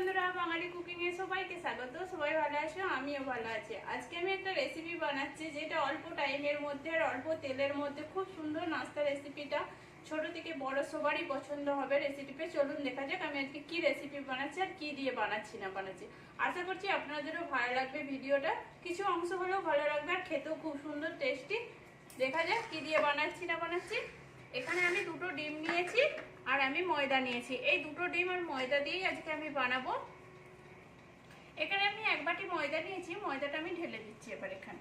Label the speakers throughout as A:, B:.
A: বন্ধুরা, বাঙালি কুকিং এ সবাইকে স্বাগত। সবাই ভালো আছো? আমিও ভালো আছি। আজকে আমি একটা রেসিপি বানাচ্ছি, যেটা অল্প টাইমের মধ্যে আর অল্প তেলের মধ্যে খুব সুন্দর নাস্তা রেসিপিটা ছোট থেকে বড় সবারই পছন্দ হবে রেসিপিতে চলুন দেখা যাক আমি আজকে কি রেসিপি বানাচ্ছি আর কি দিয়ে বানাচ্ছি, না বানাচ্ছি। আশা করছি আপনাদেরও ভালো লাগবে ভিডিওটা। কিছু অংশ হলেও ভালো লাগবে আর খেতেও খুব সুন্দর টেস্টি দেখা যাক কি দিয়ে বানাচ্ছি, না বানাচ্ছি। এখানে আমি দুটো ডিম নিয়েছি। আর আমি ময়দা নিয়েছি। এই দুটো ডিম আর ময়দা দিয়েই আজকে আমি বানাবো। এখানে আমি এক বাটি ময়দা নিয়েছি, ময়দাটা আমি ঢেলে দিচ্ছি এবার এখানে।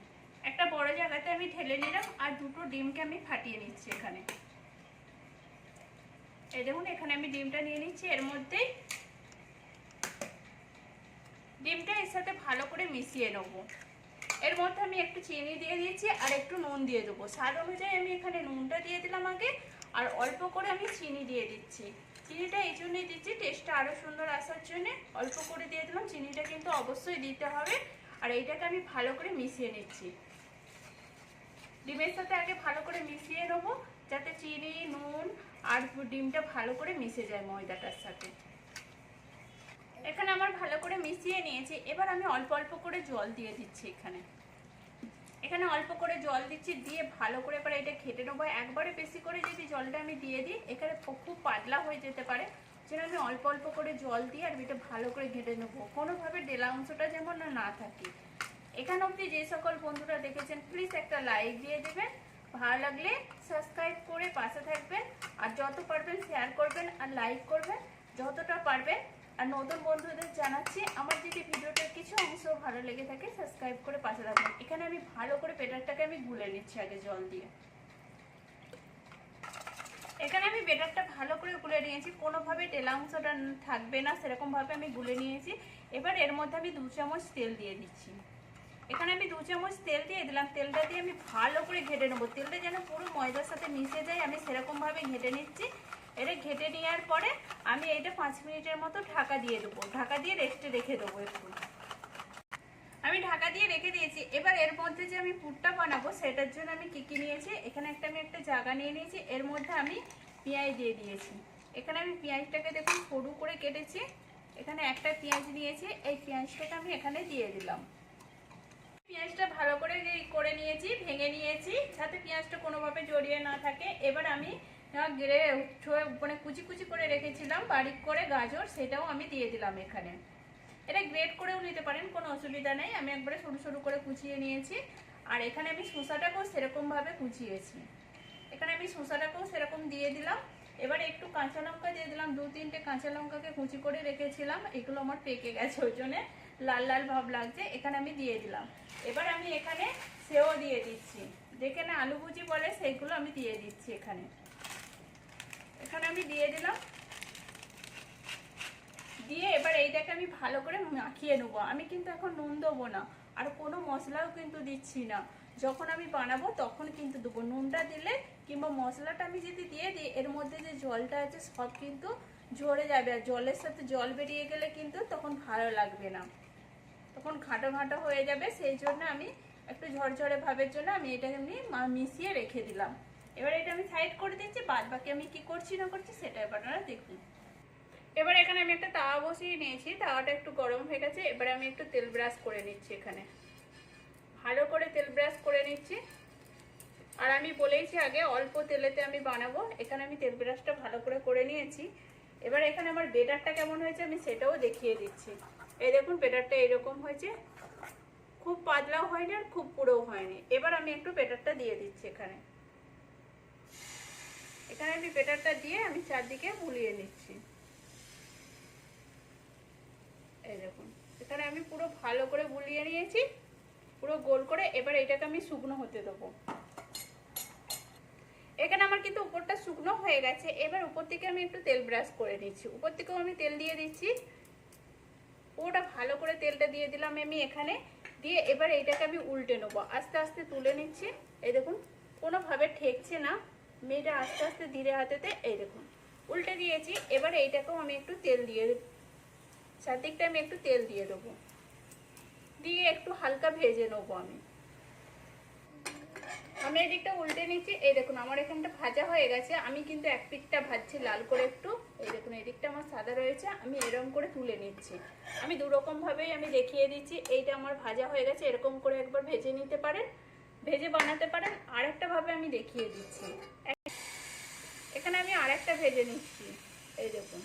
A: একটা বড় জায়গাতে আমি ঢেলে নিলাম আর দুটো ডিমকে আমি ফাটিয়ে নিচ্ছি এখানে। এই দেখুন, এখানে আমি ডিমটা নিয়ে নিচ্ছি। এর মধ্যেই ডিমটা এর সাথে ভালো করে মিশিয়ে নেব। এর মধ্যে আমি একটু চিনি দিয়ে দিয়েছি আর একটু নুন দিয়ে দেবো। স্বাদ অনুযায়ী আমি এখানে নুনটা দিয়ে দিলাম আগে, আর অল্প করে আমি চিনি দিয়ে দিচ্ছি। চিনিটা এই জন্যই দিচ্ছি টেস্টটা আরও সুন্দর আসার জন্যে অল্প করে দিয়ে দিলাম। চিনিটা কিন্তু অবশ্যই দিতে হবে। আর এইটাকে আমি ভালো করে মিশিয়ে নিচ্ছি। ডিমের সাথে আগে ভালো করে মিশিয়ে নেব, যাতে চিনি, নুন আর ডিমটা ভালো করে মিশে যায় ময়দাটার সাথে। এখানে আমার ভালো করে মিশিয়ে নিয়েছি। এবার আমি অল্প অল্প করে জল দিয়ে দিচ্ছি এখানে। এখানে অল্প করে জল দিচ্ছি, দিয়ে ভালো করে এবার এটা ঘেটে নেব। একবারে বেশি করে যদি জলটা আমি দিয়ে দিই, এখানে খুব পাতলা হয়ে যেতে পারে। যেন আমি অল্প অল্প করে জল দিয়ে আর এটা ভালো করে ঘেটে নেব। কোনোভাবে ডেলা অংশটা যেমন না না থাকে। এখান অবধি যে সকল বন্ধুরা দেখেছেন প্লিজ একটা লাইক দিয়ে দেবেন। ভালো লাগলে সাবস্ক্রাইব করে পাশে থাকবেন। আর যত পারবেন শেয়ার করবেন আর লাইক করবেন। যতটা পারবেন আর নতুন বন্ধুদের জানাচ্ছি, আমার যদি ভিডিওটার কিছু অংশ ভালো লেগে থাকে সাবস্ক্রাইব করে পাশে থাকবেন। এখানে আমি ভালো করে বেটারটাকে আমি গুলে নিচ্ছি আগে জল দিয়ে। এখানে আমি বেটারটা ভালো করে গুলে নিয়েছি, কোনোভাবে তেলা অংশটা থাকবে না, সেরকমভাবে আমি গুলে নিয়েছি। এবার এর মধ্যে আমি দু চামচ তেল দিয়ে দিচ্ছি। এখানে আমি দু চামচ তেল দিয়ে দিলাম, তেলটা দিয়ে আমি ভালো করে ঘেটে নেব। তেলটা যেন পুরো ময়দার সাথে মিশে যায়, আমি সেরকমভাবে ঘেটে নিচ্ছি। এটা ঘেটে নেওয়ার পরে আমি এইটা পাঁচ মিনিটের মতো ঢাকা দিয়ে দেবো। ঢাকা দিয়ে রেস্টে রেখে দেবো একটু। আমি ঢাকা দিয়ে রেখে দিয়েছি। এবার এর মধ্যে যে আমি পুরটা বানাবো, সেটার জন্য আমি কী কী নিয়েছি? এখানে একটা আমি একটা জায়গা নিয়ে নিয়েছি। এর মধ্যে আমি পেঁয়াজ দিয়ে দিয়েছি। এখানে আমি পেঁয়াজটাকে দেখুন সরু করে কেটেছি। এখানে একটা পেঁয়াজ নিয়েছি। এই পেঁয়াজটাকে আমি এখানে দিয়ে দিলাম। পেঁয়াজটা ভালো করে করে নিয়েছি, ভেঙে নিয়েছি, যাতে পেঁয়াজটা কোনোভাবে জড়িয়ে না থাকে। এবার আমি গেড়ে মানে কুচি কুচি করে রেখেছিলাম, বারিক করে গাজর, সেটাও আমি দিয়ে দিলাম এখানে। এটা গ্রেট করেও নিতে পারেন, কোনো অসুবিধা নেই। আমি একবারে সরু সরু করে কুচিয়ে নিয়েছি। আর এখানে আমি শসাটাকেও সেরকমভাবে কুচিয়েছি। এখানে আমি শসাটাকেও সেরকম দিয়ে দিলাম। এবার একটু কাঁচা লঙ্কা দিয়ে দিলাম। দু তিনটে কাঁচা লঙ্কাকে কুচি করে রেখেছিলাম। এগুলো আমার পেকে গেছে, ওই জন্যে লাল লাল ভাব লাগছে। এখানে আমি দিয়ে দিলাম। এবার আমি এখানে সেও দিয়ে দিচ্ছি। যেখানে আলু ভুজি বলে, সেইগুলো আমি দিয়ে দিচ্ছি এখানে। এখানে আমি দিয়ে দিলাম। দিয়ে এবার এইটাকে আমি ভালো করে মাখিয়ে নেব। আমি কিন্তু এখন নুন দেবো না, আর কোনো মশলাও কিন্তু দিচ্ছি না। যখন আমি বানাবো তখন কিন্তু দেবো। নুনটা দিলে কিংবা মশলাটা আমি যদি দিয়ে দিই, এর মধ্যে যে জলটা আছে সব কিন্তু ঝরে যাবে। আর জলের সাথে জল বেরিয়ে গেলে কিন্তু তখন ভালো লাগবে না। তখন ঘাঁটো ঘাঁটো হয়ে যাবে। সেই জন্য আমি একটু ঝরঝরে ভাবের জন্য আমি এটা এমনি মিশিয়ে রেখে দিলাম। এবার এটা আমি সাইড করে দিচ্ছি, বাদ বাকি আমি কি করছি না করছি সেটা এবার আপনারা দেখুন এবার এখানে আমি একটা তাওয়া বসিয়ে নিয়েছি, তাওয়াটা একটু গরম হয়ে গেছে, এবার আমি একটু তেল ব্রাশ করে নিচ্ছি এখানে। ভালো করে তেল ব্রাশ করে নিচ্ছি। আর আমি বলেইছি আগে অল্প তেলেতে আমি বানাবো, এখানে আমি তেল ব্রাশটা ভালো করে করে নিয়েছি। এবার এখানে আমার বেটারটা কেমন হয়েছে আমি সেটাও দেখিয়ে দিচ্ছি। এই দেখুন, বেটারটা এরকম হয়েছে। খুব পাতলাও হয়নি আর খুব পুরোও হয়নি। এবার আমি একটু বেটারটা দিয়ে দিচ্ছি এখানে। এখানে আমি বেটারটা দিয়ে আমি চারদিকে বুলিয়ে নিচ্ছি। এই দেখুন, এখানে আমি পুরো ভালো করে বুলিয়ে নিয়েছি, পুরো গোল করে এবার এটাকে আমি শুকনো হতে দেবো। এখানে আমার কিন্তু উপরটা শুকনো হয়ে গেছে, এবার উপর থেকে আমি একটু তেল ব্রাশ করে নিচ্ছি। উপর থেকেও আমি তেল দিয়ে দিচ্ছি। পুরোটা ভালো করে তেলটা দিয়ে দিলাম আমি এখানে, দিয়ে এবার এইটাকে আমি উল্টে নেব। আস্তে আস্তে তুলে নিচ্ছি। এই দেখুন, কোনোভাবে ঠেকছে না। মেয়েটা আস্তে আস্তে ধীরে হাতেতে এই দেখুন, উল্টে দিয়েছি, এবার এইটাকেও আমি একটু তেল দিয়ে চারদিকটা আমি একটু তেল দিয়ে দেবো। দিয়ে একটু হালকা ভেজে নেব আমি। আমি এদিকটা উল্টে নিচ্ছি, এই দেখুন আমার এখানটা ভাজা হয়ে গেছে। আমি কিন্তু এক পিঠটা ভাজছি লাল করে একটু। এই দেখুন, এদিকটা আমার সাদা রয়েছে, আমি এরকম করে তুলে নিচ্ছি। আমি দুরকমভাবেই আমি দেখিয়ে দিচ্ছি, এইটা আমার ভাজা হয়ে গেছে, এরকম করে একবার ভেজে নিতে পারেন। ভেজে বানাতে পারেন, আরেকটা ভাবে আমি দেখিয়ে দিচ্ছি। এখানে আমি আরেকটা ভেজে নিচ্ছি, এই দেখুন।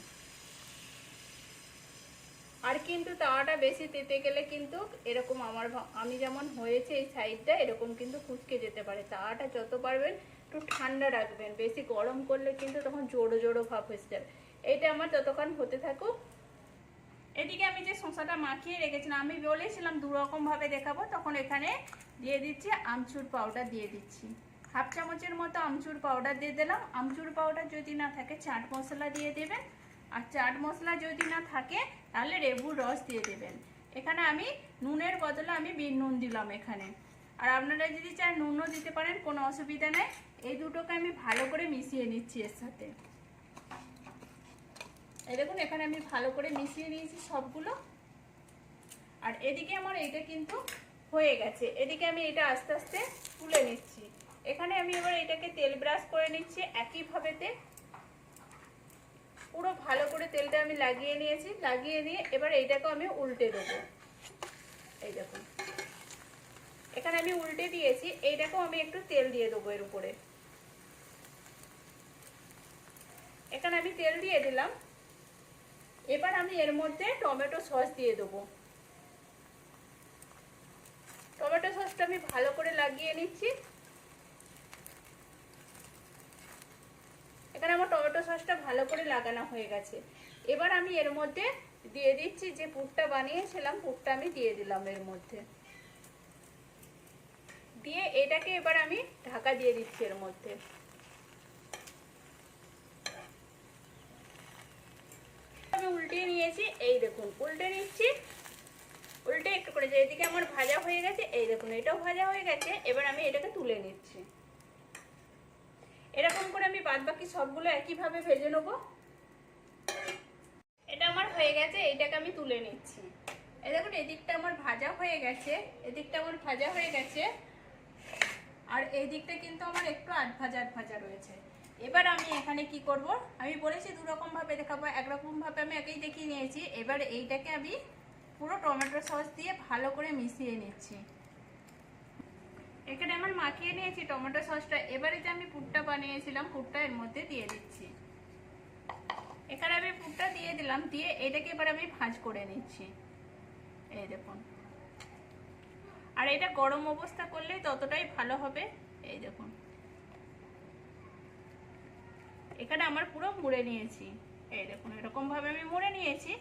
A: আর কিন্তু তাওয়াটা বেশি তেতে গেলে কিন্তু এরকম আমার আমি যেমন হয়েছে এই সাইডটা, এরকম কিন্তু কুচকে যেতে পারে। তাওয়াটা যত পারবেন একটু ঠান্ডা রাখবেন, বেশি গরম করলে কিন্তু তখন জোড়ো জোড়ো ভাব হয়ে যাবে। এইটা আমার ততক্ষণ হতে থাকুক। এদিকে আমি যে শসাটা মাখিয়ে রেখেছিলাম, আমি বলেছিলাম দু রকম দেখাবো, তখন এখানে দিয়ে দিচ্ছি, আমচুর পাউডার দিয়ে দিচ্ছি। হাফ চামচের মতো আমচুর পাউডার দিয়ে দিলাম। আমচুর পাউডার যদি না থাকে, চাট মশলা দিয়ে দেবেন। আর চাট মশলা যদি না থাকে, তাহলে লেবুর রস দিয়ে দেবেন। এখানে আমি নুনের বদলে আমি বিন নুন দিলাম এখানে। আর আপনারা যদি চান নুনও দিতে পারেন, কোনো অসুবিধা নেই। এই দুটোকে আমি ভালো করে মিশিয়ে নিচ্ছি এর সাথে। এই দেখুন, এখানে আমি ভালো করে মিশিয়ে নিয়েছি সবগুলো। আর এদিকে আমার এটা কিন্তু হয়ে গেছে। এদিকে আমি এটা আস্তে আস্তে তুলে নিচ্ছি। এখানে আমি এবার এটাকে তেল ব্রাশ করে নিচ্ছি একইভাবেতে। পুরো ভালো করে তেলটা আমি লাগিয়ে নিয়েছি। লাগিয়ে নিয়ে এবার এইটাকেও আমি উল্টে দেবো। এই দেখুন। এখানে আমি উল্টে দিয়েছি। এইটাকেও আমি একটু তেল দিয়ে দেবো এর উপরে। এখানে আমি তেল দিয়ে দিলাম। এবার আমি এর মধ্যে টমেটো সস দিয়ে দেবো। টমেটো সসটা আমি ভালো করে লাগিয়ে নিচ্ছি। এখানে আমার টমেটো সসটা ভালো করে লাগানো হয়ে গেছে। এবার আমি এর মধ্যে দিয়ে দিচ্ছি যে পুরটা বানিয়েছিলাম, পুরটা আমি দিয়ে দিলাম এর মধ্যে। দিয়ে এটাকে এবার আমি ঢাকা দিয়ে দিচ্ছি এর মধ্যে। আমি উল্টিয়ে নিয়েছি, এই দেখুন, উল্টে নিচ্ছি। যে এদিকে আমার ভাজা হয়ে গেছে, এই দেখুন, এটাও ভাজা হয়ে গেছে, এবার আমি এটাকে তুলে নিচ্ছি। এরকম করে আমি বাদ বাকি সবগুলো একইভাবে ভেজে নেব। এটা আমার হয়ে গেছে, এইটাকে আমি তুলে নিচ্ছি। এই দেখুন, এদিকটা আমার ভাজা হয়ে গেছে, এদিকটা আমার ভাজা হয়ে গেছে, আর এই দিকটা কিন্তু আমার একটু আধ ভাজা আধ ভাজা রয়েছে। এবার আমি এখানে কি করব? আমি বলেছি দু রকম ভাবে দেখাবো একরকম ভাবে আমি একেই দেখিয়ে নিয়েছি। এবার এইটাকে আমি পুরো টমেটো সস দিয়ে ভালো করে মিশিয়ে নিচ্ছি। এখানে আমার মাখিয়ে নিয়েছি টমেটো সসটা। এবারে যে আমি পুরটা বানিয়েছিলাম, পুরটা এর মধ্যে দিয়ে দিচ্ছি। এখানে আমি পুরটা দিয়ে দিলাম, দিয়ে এটাকে এবার আমি ভাঁজ করে নিচ্ছি। এই দেখুন। আর এটা গরম অবস্থা করলেই ততটাই ভালো হবে। এই দেখুন। এখানে আমার পুরো মুড়ে নিয়েছি। এই দেখুন, এরকমভাবে আমি মুড়ে নিয়েছি।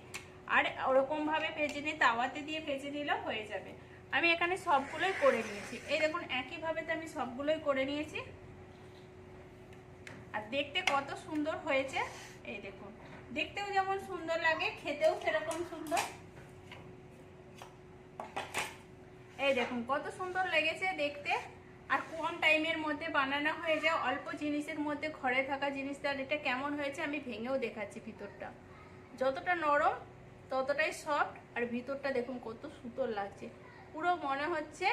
A: আর ওরকম ভাবে ভেজে নিয়ে তাওয়াতে দিয়ে ভেজে নিলেও হয়ে যাবে। আমি এখানে সবগুলোই করে নিয়েছি। এই দেখুন, একইভাবে তো আমি সবগুলোই করে নিয়েছি। আর দেখতে কত সুন্দর হয়েছে। এই দেখুন, দেখতেও যেমন সুন্দর লাগে, খেতেও সেরকম সুন্দর। এই দেখুন, কত সুন্দর লেগেছে দেখতে। আর কম টাইমের মধ্যে বানানো হয়ে যায়, অল্প জিনিসের মধ্যে ঘরে থাকা জিনিসটা এটা কেমন হয়েছে আমি ভেঙেও দেখাচ্ছি ভিতরটা। যতটা নরম ততটাই সফট আর ভিতরটা দেখুন কত সুন্দর লাগছে। পুরো মনে হচ্ছে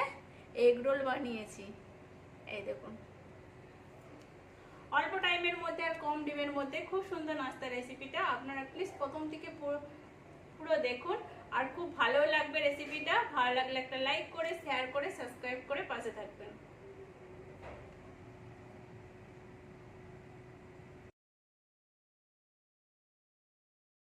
A: এগ রোল বানিয়েছি। এই দেখুন। অল্প টাইমের মধ্যে আর কম ডিমের মধ্যে খুব সুন্দর নাস্তা রেসিপিটা আপনারা প্লিজ প্রথম থেকে পুরো দেখুন। আর খুব ভালো লাগবে রেসিপিটা ভালো লাগলে একটা লাইক করে শেয়ার করে সাবস্ক্রাইব করে পাশে থাকবেন।